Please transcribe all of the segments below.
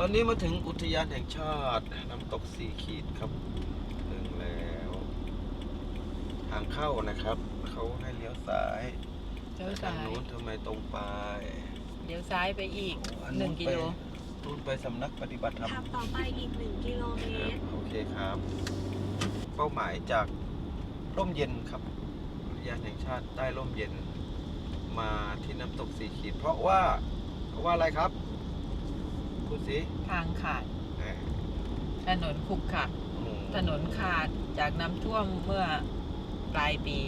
ตอนนี้มาถึงอุทยานแห่งชาติ น้ำตกสีขีดครับถึงแล้ว ทางเข้านะครับ เขาให้เลี้ยวซ้ายเลี้ยวทางซ้ายนู้นทำไมตรงไปเลี้ยวซ้ายไปอีกอัหนึ่งกิโลไปนู่นไปสำนักปฏิบัติธรรม ขับต่อไปอีก 1 กิโลเมครับตร โอเคครับ เป้าหมายจากร่มเย็นครับอุทยานแห่งชาติใต้ร่มเย็นมาที่น้ำตกสีขีด เพราะว่าเพราะว่าอะไรครับ พูดสิทางขาดแหมถนนขรุขระอืมถนนขาดจากน้ำท่วมเมื่อปลายปี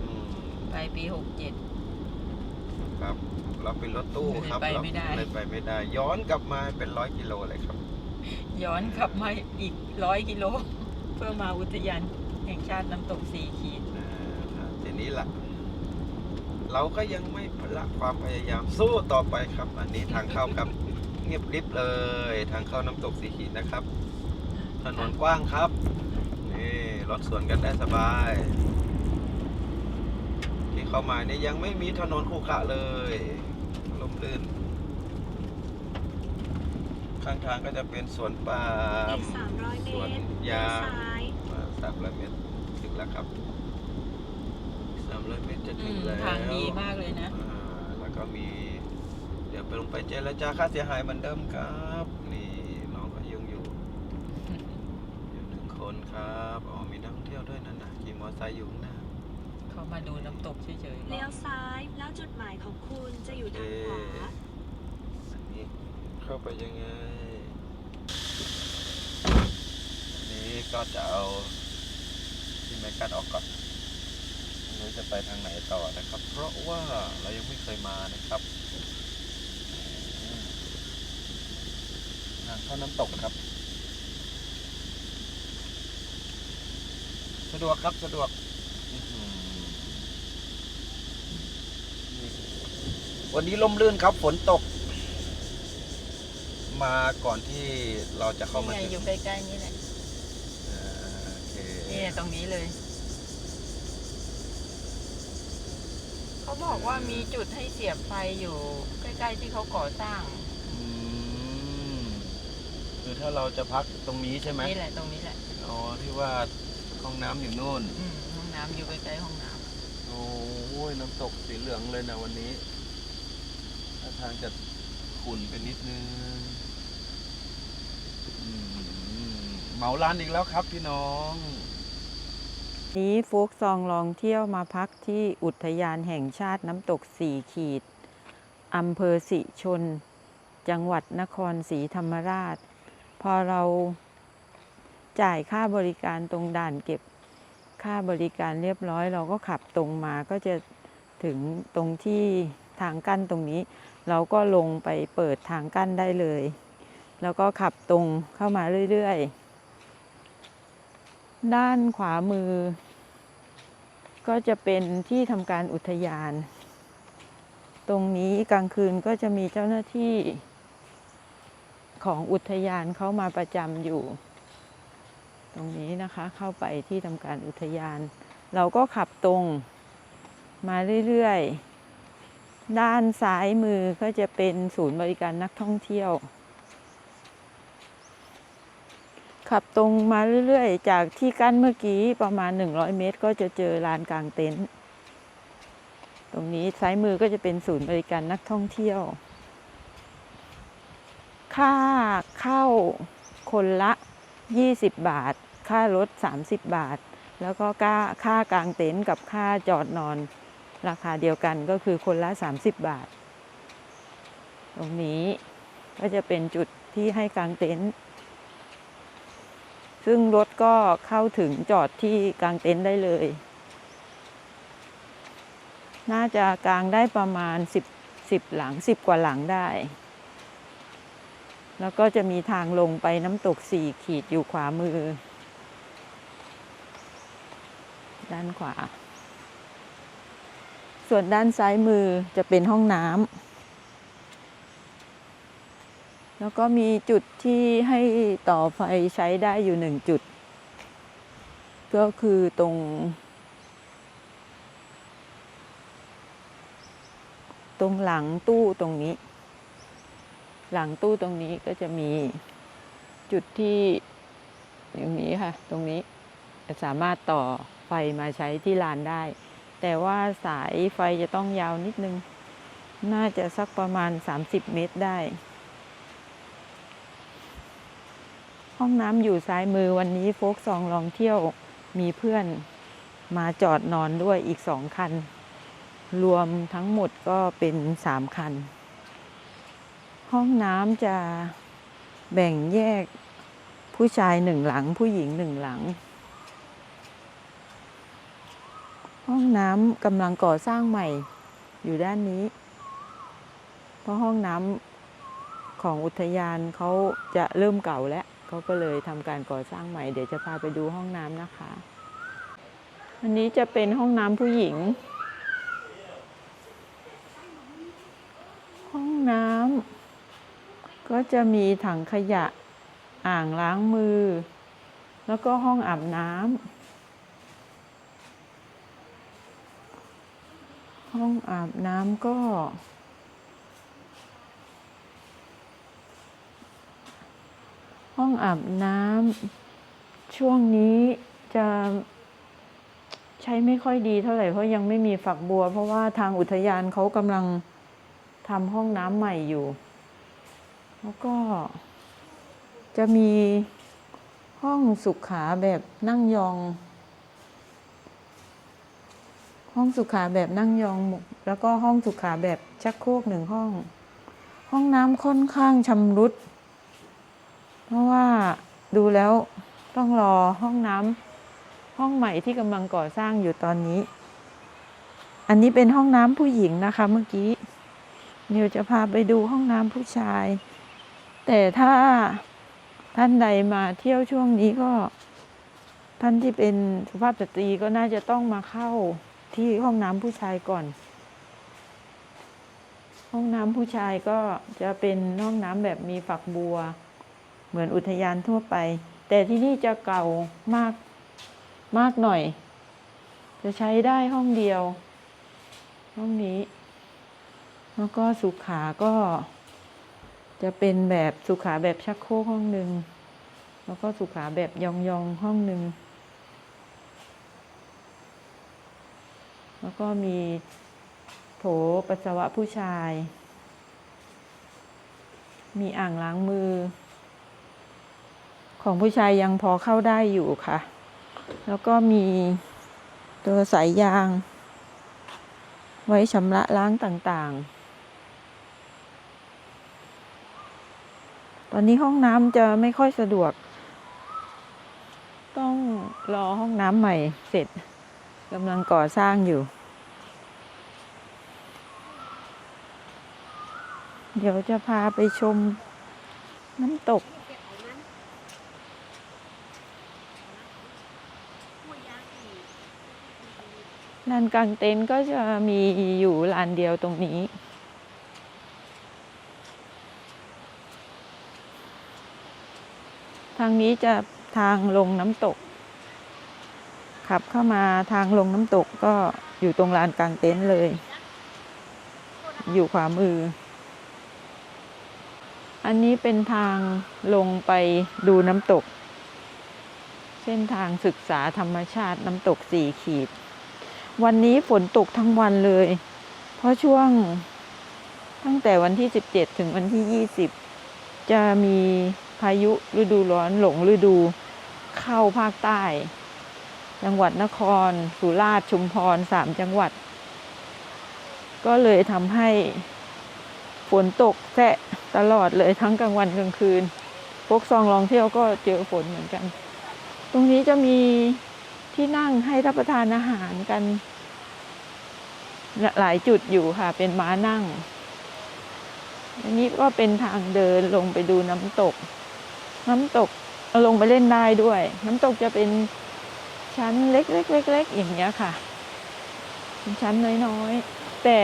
อืมปลายปีหกเจ็ดครับ เราเป็นรถตู้ครับเลยไปไม่ได้ เราเลยไปไม่ได้ ย้อนกลับมาเป็นร้อยกิโลเลยครับ ย้อนกลับมาอีกร้อยกิโล เพื่อมาอุทยานแห่งชาติน้ำตกสีขีด อ่าทีนี้ล่ะเราก็ยังไม่ละความพยายามสู้ต่อไปครับ อันนี้ทางเข้าครับ เงียบกริบเลย ทางเข้าน้ำตกสีขีดนะครับ ถนนกว้างครับ นี่รถสวนกันได้สบาย ที่เข้ามาเนี่ยยังไม่มีถนนขรุขระเลยลมลื่น ข้างทางก็จะเป็นสวนปาล์มอีก300เมสวนตรยางเลี้วซ้ายสามร้อยเมตรถึงแล้วครับสามร้อยเมตรจะอืถึงมแล้วทางดีมากเลยนะอ่าแล้วก็มีเดี๋ยวไปลงไปเจรจาค่าเสียหายเหมือนเดิมครับ นี่น้องก็ยังอยู่อยู่หนึ่งคนครับอ๋อมีนักท่องเที่ยวด้วยนั่นนะขี่มอเตอร์ไซค์อยู่ข้างหน้าเขามาดูน้ำตกเฉยเลี้ยวซ้ายแล้วจุดหมายของคุณจะอยู่ทางขวาอันนี้เข้าไปยังไงอันนี้ก็จะเอาที่ไม้กั้นออกก่อนไม่รู้จะไปทางไหนต่อนะครับ เพราะว่าเรายังไม่เคยมานะครับอืม ทางเข้าน้ำตกครับ สะดวกครับสะดวกอื้อหือนี่วันนี้ลมลื่นครับฝนตก มาก่อนที่เราจะๆเข้ามานี่ไงถึงอยู่ใกล้ๆนี่แหละอ่าโอเคนี่ตรงนี้เลย เขาบอกว่ามีจุดให้เสียบไฟอยู่ใกล้ ๆ ที่เขาก่อสร้างอืม คือถ้าเราจะพักตรงนี้ใช่ไหมนี่แหละตรงนี้แหละอ๋อที่ว่าห้องน้ำอยู่นู่น อืมห้องน้ำอยู่ใกล้ๆห้องน้โอ้ยน้ำตกสีเหลืองเลยนะวันนี้ถ้าทางจะขุ่นไปนิดนึงอืมเหมาร้านอีกแล้วครับพี่น้อง นี้ฟุกซองลองเที่ยวมาพักที่อุทยานแห่งชาติน้ำตกสี่ขีดอำเภอสิชน จังหวัดนครศรีธรรมราช พอเราจ่ายค่าบริการตรงด่านเก็บค่าบริการเรียบร้อย เราก็ขับตรงมาก็จะถึงตรงที่ทางกั้นตรงนี้ เราก็ลงไปเปิดทางกั้นได้เลย แล้วก็ขับตรงเข้ามาเรื่อยๆ ด้านขวามือ ก็จะเป็นที่ทำการอุทยาน ตรงนี้กลางคืนก็จะมีเจ้าหน้าที่ ของอุทยานเขามาประจำอยู่ ตรงนี้นะคะเข้าไปที่ทำการอุทยาน เราก็ขับตรงมาเรื่อยๆ ด้านซ้ายมือก็จะเป็นศูนย์บริการนักท่องเที่ยว ขับตรงมาเรื่อยๆ จากที่กั้นเมื่อกี้ประมาณ 100 เมตร ก็จะเจอลานกลางเต็นท์ตรงนี้ซ้ายมือก็จะเป็นศูนย์บริการนักท่องเที่ยว ค่าเข้าคนละ 20 บาท ค่ารถ 30 บาท แล้วก็ค่าค่ากางเต็นท์กับค่าจอดนอน ราคาเดียวกันก็คือคนละ 30 บาท ตรงนี้ก็จะเป็นจุดที่ให้กางเต็นท์ซึ่งรถก็เข้าถึงจอดที่กางเต็นท์ได้เลย น่าจะกางได้ประมาณ 10 10หลัง 10 กว่าหลังได้ แล้วก็จะมีทางลงไปน้ำตกสี่ขีดอยู่ขวามือ ด้านขวา ส่วนด้านซ้ายมือจะเป็นห้องน้ำแล้วก็มีจุดที่ให้ต่อไฟใช้ได้อยู่หนึ่งจุด ก็คือตรง ตรงหลังตู้ตรงนี้ หลังตู้ตรงนี้ก็จะมีจุดที่อย่างนี้ค่ะ ตรงนี้สามารถต่อไฟมาใช้ที่ลานได้ แต่ว่าสายไฟจะต้องยาวนิดนึง น่าจะสักประมาณ 30 เมตรได้ ห้องน้ำอยู่ซ้ายมือวันนี้โฟกซองลองเที่ยวมีเพื่อนมาจอดนอนด้วยอีกสองคัน รวมทั้งหมดก็เป็นสามคัน ห้องน้ำจะแบ่งแยกผู้ชายหนึ่งหลัง ผู้หญิงหนึ่งหลัง ห้องน้ำกำลังก่อสร้างใหม่อยู่ด้านนี้ เพราะห้องน้ำของอุทยานเขาจะเริ่มเก่าแล้วเขาก็เลยทำการก่อสร้างใหม่ เดี๋ยวจะพาไปดูห้องน้ำนะคะ อันนี้จะเป็นห้องน้ำผู้หญิง ห้องน้ำ ก็จะมีถังขยะอ่างล้างมือ แล้วก็ห้องอาบน้ำห้องอาบน้ำก็ ห้องอาบน้ำช่วงนี้จะใช้ไม่ค่อยดีเท่าไหร่เพราะยังไม่มีฝักบัว เพราะว่าทางอุทยานเขากำลังทำห้องน้ำใหม่อยู่ แล้วก็ จะมีห้องสุขาแบบนั่งยอง ห้องสุขาแบบนั่งยอง แล้วก็ห้องสุขาแบบชักโครกหนึ่งห้อง ห้องน้ำค่อนข้างชำรุด เพราะว่าดูแล้วต้องรอห้องน้ำห้องใหม่ที่กำลังก่อสร้างอยู่ตอนนี้ อันนี้เป็นห้องน้ำผู้หญิงนะคะเมื่อกี้เดี๋ยวจะพาไปดูห้องน้ำผู้ชาย แต่ถ้าท่านใดมาเที่ยวช่วงนี้ก็ ท่านที่เป็นสุภาพสตรีก็น่าจะต้องมาเข้าที่ห้องน้ำผู้ชายก่อน ห้องน้ำผู้ชายก็จะเป็นห้องน้ำแบบมีฝักบัว เหมือนอุทยานทั่วไป แต่ที่นี่จะเก่ามากมากหน่อย จะใช้ได้ห้องเดียว ห้องนี้ แล้วก็สุขาก็ จะเป็นแบบสุขาแบบชักโครกห้องหนึ่งแล้วก็สุขาแบบยองๆห้องหนึ่งแล้วก็มีโถปัสสาวะผู้ชาย มีอ่างล้างมือ ของผู้ชายยังพอเข้าได้อยู่ค่ะ แล้วก็มีตัวสายยาง ไว้ชำระล้างต่างๆ ตอนนี้ห้องน้ำจะไม่ค่อยสะดวก ต้องรอห้องน้ำใหม่เสร็จกำลังก่อสร้างอยู่ เดี๋ยวจะพาไปชมน้ำตกลานกลางเต็นท์ก็จะมีอยู่ลานเดียวตรงนี้ ทางนี้จะทางลงน้ำตก ขับเข้ามาทางลงน้ำตกก็อยู่ตรงลานกลางเต็นท์เลย อยู่ขวามือ อันนี้เป็นทางลงไปดูน้ำตก เส้นทางศึกษาธรรมชาติน้ำตกสี่ขีด วันนี้ฝนตกทั้งวันเลย เพราะช่วงตั้งแต่วันที่ 17 ถึงวันที่ 20 จะมี พายุฤดูร้อนหลงฤดูเข้าภาคใต้ จังหวัดนคร สุราษฎร์ชุมพรสามจังหวัด ก็เลยทำให้ฝนตกแทะตลอดเลยทั้งกลางวันกลางคืน พวกซองลองเที่ยวก็เจอฝนเหมือนกัน ตรงนี้จะมีที่นั่งให้รับประทานอาหารกัน หลายจุดอยู่ค่ะ เป็นม้านั่ง อันนี้ก็เป็นทางเดินลงไปดูน้ำตก น้ำตกลงไปเล่นได้ด้วย น้ำตกจะเป็นชั้นเล็กๆๆๆอย่างเงี้ยค่ะเป็นชั้นน้อยๆ แต่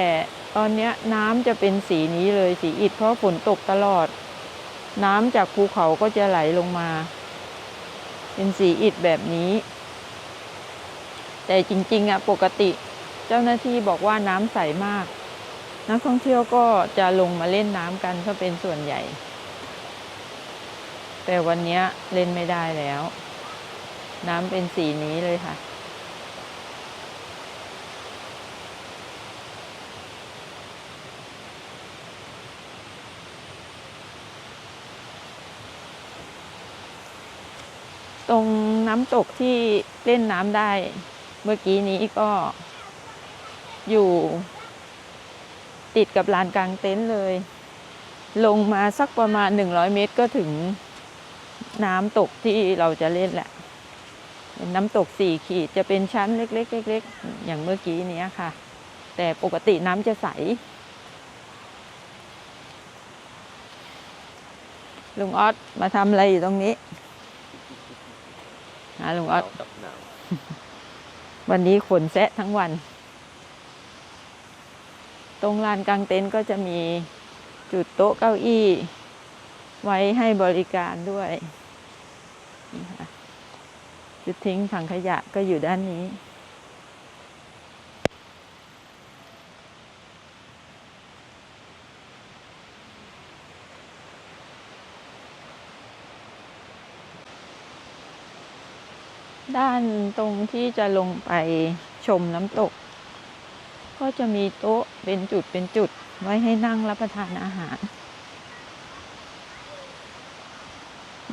ตอนเนี้ยน้ำจะเป็นสีนี้เลยสีอิฐเพราะฝนตกตลอด น้ำจากภูเขาก็จะไหลลงมา เป็นสีอิฐแบบนี้ แต่จริงๆอะปกติเจ้าหน้าที่บอกว่าน้ำใสมาก นักท่องเที่ยวก็จะลงมาเล่นน้ำกันก็เป็นส่วนใหญ่ แต่วันนี้เล่นไม่ได้แล้ว น้ำเป็นสีนี้เลยค่ะ ตรงน้ำตกที่เล่นน้ำได้ เมื่อกี้นี้ก็อยู่ติดกับลานกลางเต็นท์เลย ลงมาสักประมาณ 100 เมตรก็ถึง น้ำตกที่เราจะเล่นแหละเป็นน้ำตกสี่ขีดจะเป็นชั้นเล็กๆเล็กๆอย่างเมื่อกี้เนี้ยค่ะ แต่ปกติน้ำจะใสลุงออสมาทำอะไรอยู่ตรงนี้หาลุงออสกับหนาววันนี้ขนแซะทั้งวัน ตรงลานกลางเต็นท์ก็จะมีจุดโต๊ะเก้าอี้ ไว้ให้บริการด้วยค่ะจุดทิ้งถังขยะก็อยู่ด้านนี้ ด้านตรงที่จะลงไปชมน้ำตก ก็จะมีโต๊ะเป็นจุดเป็นจุดไว้ให้นั่งรับประทานอาหาร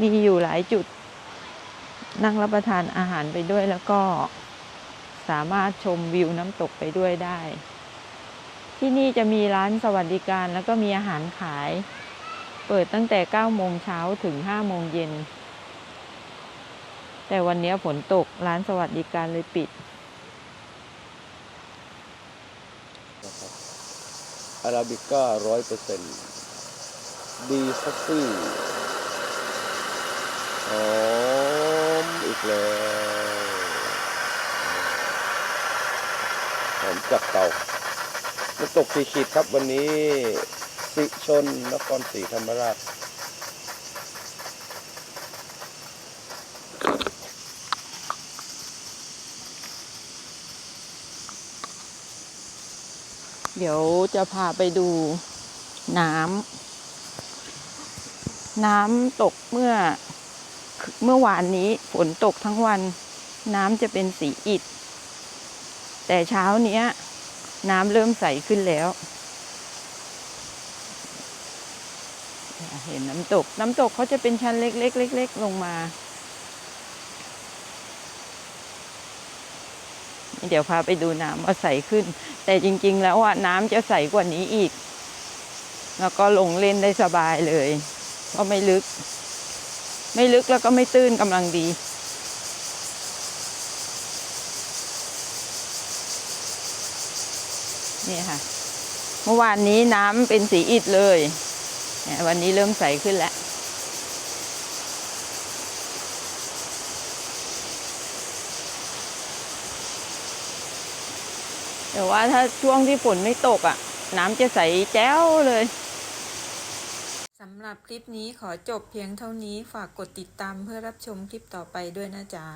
มีอยู่หลายจุด นั่งรับประทานอาหารไปด้วยแล้วก็สามารถชมวิวน้ำตกไปด้วยได้ ที่นี่จะมีร้านสวัสดิการแล้วก็มีอาหารขาย เปิดตั้งแต่ 9 โมงเช้าถึง 5 โมงเย็น แต่วันนี้ฝนตกร้านสวัสดิการเลยปิดอาราบิก้าร้อยเปอร์เซ็นต์ดีคอฟฟี่ หอมอีกแล้วหอมจากเตาน้ำตกสีขีดครับวันนี้สิชนนครศรีธรรมราชเดี๋ยวจะพาไปดูน้ำ น้ำตกเมื่อ เมื่อวานนี้ฝนตกทั้งวัน น้ำจะเป็นสีอิฐแต่เช้าเนี้ย น้ำเริ่มใสขึ้นแล้ว เห็นน้ำตก น้ำตกเขาจะเป็นชั้นเล็กๆเล็กๆลงมา เดี๋ยวพาไปดูน้ำว่าใสขึ้น แต่จริง ๆ แล้วอะน้ำจะใสกว่านี้อีก แล้วก็ลงเล่นได้สบายเลย ก็ไม่ลึก ไม่ลึกแล้วก็ไม่ตื้นกำลังดี นี่ค่ะ เมื่อวานนี้น้ำเป็นสีอิฐเลย วันนี้เริ่มใสขึ้นแล้วแต่ว่าถ้าช่วงที่ฝนไม่ตกอะ น้ำจะใสแจ้วเลยำหรับคลิปนี้ขอจบเพียงเท่านี้ฝากกดติดตามเพื่อรับชมคลิปต่อไปด้วยนะจ๊ะ